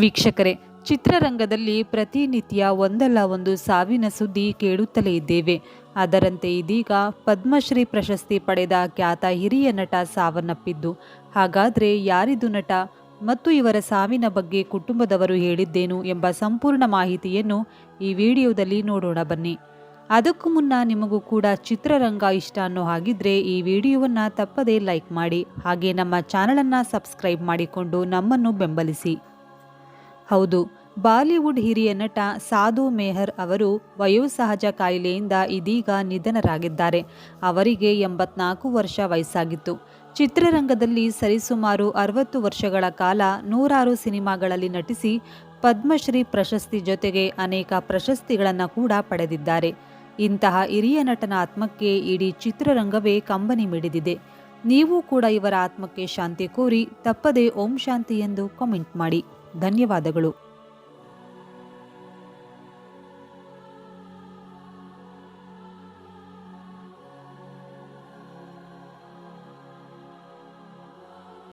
ವೀಕ್ಷಕರೇ, ಚಿತ್ರರಂಗದಲ್ಲಿ ಪ್ರತಿನಿತ್ಯ ಒಂದಲ್ಲ ಒಂದು ಸಾವಿನ ಸುದ್ದಿ ಕೇಳುತ್ತಲೇ ಇದ್ದೇವೆ. ಅದರಂತೆ ಇದೀಗ ಪದ್ಮಶ್ರೀ ಪ್ರಶಸ್ತಿ ಪಡೆದ ಖ್ಯಾತ ಹಿರಿಯ ನಟ ಸಾವನ್ನಪ್ಪಿದ್ದು, ಹಾಗಾದರೆ ಯಾರಿದು ನಟ? ಮತ್ತು ಇವರ ಸಾವಿನ ಬಗ್ಗೆ ಕುಟುಂಬದವರು ಹೇಳಿದ್ದೇನು ಎಂಬ ಸಂಪೂರ್ಣ ಮಾಹಿತಿಯನ್ನು ಈ ವಿಡಿಯೋದಲ್ಲಿ ನೋಡೋಣ ಬನ್ನಿ. ಅದಕ್ಕೂ ಮುನ್ನ ನಿಮಗೂ ಕೂಡ ಚಿತ್ರರಂಗ ಇಷ್ಟ ಅನ್ನೋ ಹಾಗಿದ್ರೆ ಈ ವಿಡಿಯೋವನ್ನು ತಪ್ಪದೇ ಲೈಕ್ ಮಾಡಿ, ಹಾಗೆ ನಮ್ಮ ಚಾನಲನ್ನು ಸಬ್ಸ್ಕ್ರೈಬ್ ಮಾಡಿಕೊಂಡು ನಮ್ಮನ್ನು ಬೆಂಬಲಿಸಿ. ಹೌದು, ಬಾಲಿವುಡ್ ಹಿರಿಯ ನಟ ಸಾಧು ಮೇಹರ್ ಅವರು ವಯೋಸಹಜ ಕಾಯಿಲೆಯಿಂದ ಇದೀಗ ನಿಧನರಾಗಿದ್ದಾರೆ. ಅವರಿಗೆ ಎಂಬತ್ನಾಲ್ಕು ವರ್ಷ ವಯಸ್ಸಾಗಿತ್ತು. ಚಿತ್ರರಂಗದಲ್ಲಿ ಸರಿಸುಮಾರು ಅರವತ್ತು ವರ್ಷಗಳ ಕಾಲ ನೂರಾರು ಸಿನಿಮಾಗಳಲ್ಲಿ ನಟಿಸಿ ಪದ್ಮಶ್ರೀ ಪ್ರಶಸ್ತಿ ಜೊತೆಗೆ ಅನೇಕ ಪ್ರಶಸ್ತಿಗಳನ್ನು ಕೂಡ ಪಡೆದಿದ್ದಾರೆ. ಇಂತಹ ಹಿರಿಯ ನಟನ ಆತ್ಮಕ್ಕೆ ಇಡೀ ಚಿತ್ರರಂಗವೇ ಕಂಬನಿ ಮಿಡಿದಿದೆ. ನೀವು ಕೂಡ ಇವರ ಆತ್ಮಕ್ಕೆ ಶಾಂತಿ ಕೋರಿ ತಪ್ಪದೆ ಓಂ ಶಾಂತಿ ಎಂದು ಕಾಮೆಂಟ್ ಮಾಡಿ. ಧನ್ಯವಾದಗಳು.